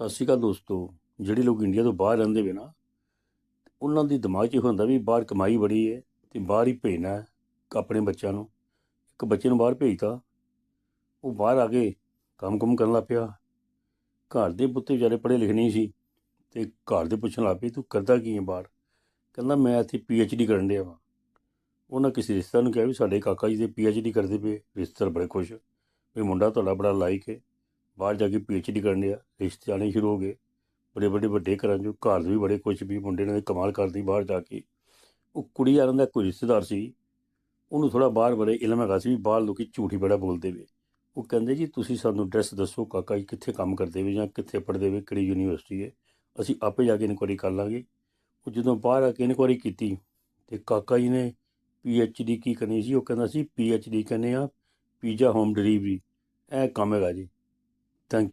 ਸਤਿ ਸ਼੍ਰੀ ਅਕਾਲ ਦੋਸਤੋ, ਜਿਹੜੇ ਲੋਕ ਇੰਡੀਆ ਤੋਂ ਬਾਹਰ ਰਹਿੰਦੇ ਵੇ ਨਾ, ਉਹਨਾਂ ਦੀ ਦਿਮਾਗ 'ਚ ਇਹ ਹੁੰਦਾ ਵੀ ਬਾਹਰ ਕਮਾਈ ਬੜੀ ਹੈ ਤੇ ਬਾਹਰ ਹੀ ਭੇਜਣਾ ਹੈ ਆਪਣੇ ਬੱਚਿਆਂ ਨੂੰ। ਇੱਕ ਬੱਚੇ ਨੂੰ ਬਾਹਰ ਭੇਜਤਾ, ਉਹ ਬਾਹਰ ਆ ਕੇ ਕੰਮ ਕੁਮ ਕਰਨ ਲੱਗ ਪਿਆ। ਘਰ ਦੇ ਪੁੱਤੇ ਵਿਚਾਰੇ ਪੜ੍ਹੇ ਲਿਖੇ ਨਹੀਂ ਸੀ ਤੇ ਘਰ ਦੇ ਪੁੱਛਣ ਲੱਗ ਪਏ, ਤੂੰ ਕਰਦਾ ਕੀ ਹੈ ਬਾਹਰ? ਕਹਿੰਦਾ, ਮੈਂ ਇੱਥੇ ਪੀ ਐਚ ਡੀ ਕਰਨ ਡਿਆ ਵਾਂ। ਉਹਨਾਂ ਕਿਸੇ ਰਿਸ਼ਤੇਦਾਰ ਨੂੰ ਕਿਹਾ ਵੀ, ਸਾਡੇ ਕਾਕਾ ਜੀ ਦੇ ਪੀ ਐਚ ਡੀ ਕਰਦੇ ਪਏ, ਰਿਸ਼ਤੇਦਾਰ ਬੜੇ ਖੁਸ਼, ਵੀ ਮੁੰਡਾ ਤੁਹਾਡਾ ਬੜਾ ਲਾਇਕ ਹੈ ਬਾਹਰ ਜਾ ਕੇ ਪੀ ਐਚ ਡੀ ਕਰਨ ਡਿਆ ਰਿਸ਼ਤੇ ਆਉਣੇ ਸ਼ੁਰੂ ਹੋ ਗਏ। ਬੜੇ ਵੱਡੇ ਵੱਡੇ ਘਰਾਂ 'ਚੋਂ ਘਰ ਦੇ ਵੀ ਬੜੇ ਕੁਛ ਵੀ ਮੁੰਡੇ ਨੇ ਕਮਾਲ ਕਰਦੀ ਬਾਹਰ ਜਾ ਕੇ। ਉਹ ਕੁੜੀ ਵਾਲਿਆਂ ਦਾ ਕੋਈ ਰਿਸ਼ਤੇਦਾਰ ਸੀ, ਉਹਨੂੰ ਥੋੜਾ ਬਾਹਰ ਬੜੇ ਇਲਮ ਹੈਗਾ ਸੀ ਵੀ ਬਾਹਰ ਲੋਕੀ ਝੂਠੀ ਬੜਾ ਬੋਲਦੇ ਵੇ। ਉਹ ਕਹਿੰਦੇ ਜੀ, ਤੁਸੀਂ ਸਾਨੂੰ ਐਡਰੈਸ ਦੱਸੋ ਕਾਕਾ ਜੀ ਕਿੱਥੇ ਕੰਮ ਕਰਦੇ ਵੇ ਜਾਂ ਕਿੱਥੇ ਪੜ੍ਹਦੇ ਵੇ, ਕਿਹੜੀ ਯੂਨੀਵਰਸਿਟੀ ਹੈ ਅਸੀਂ ਆਪੇ ਜਾ ਕੇ ਇਨਕੁਆਰੀ ਕਰ ਲਾਂਗੇ। ਉਹ ਜਦੋਂ ਬਾਹਰ ਆ ਕੇ ਇਨਕੁਆਰੀ ਕੀਤੀ ਤੇ ਕਾਕਾ ਜੀ ਨੇ ਪੀ ਐਚ ਡੀ ਕੀ ਕਰਨੀ ਸੀ? ਉਹ ਕਹਿੰਦਾ ਸੀ ਪੀ ਐਚ ਡੀ ਕਹਿੰਦੇ ਆ ਪੀਜ਼ਾ ਹੋਮ ਡਿਲੀਵਰੀ ਇਹ ਕੰਮ ਹੈਗਾ ਜੀ।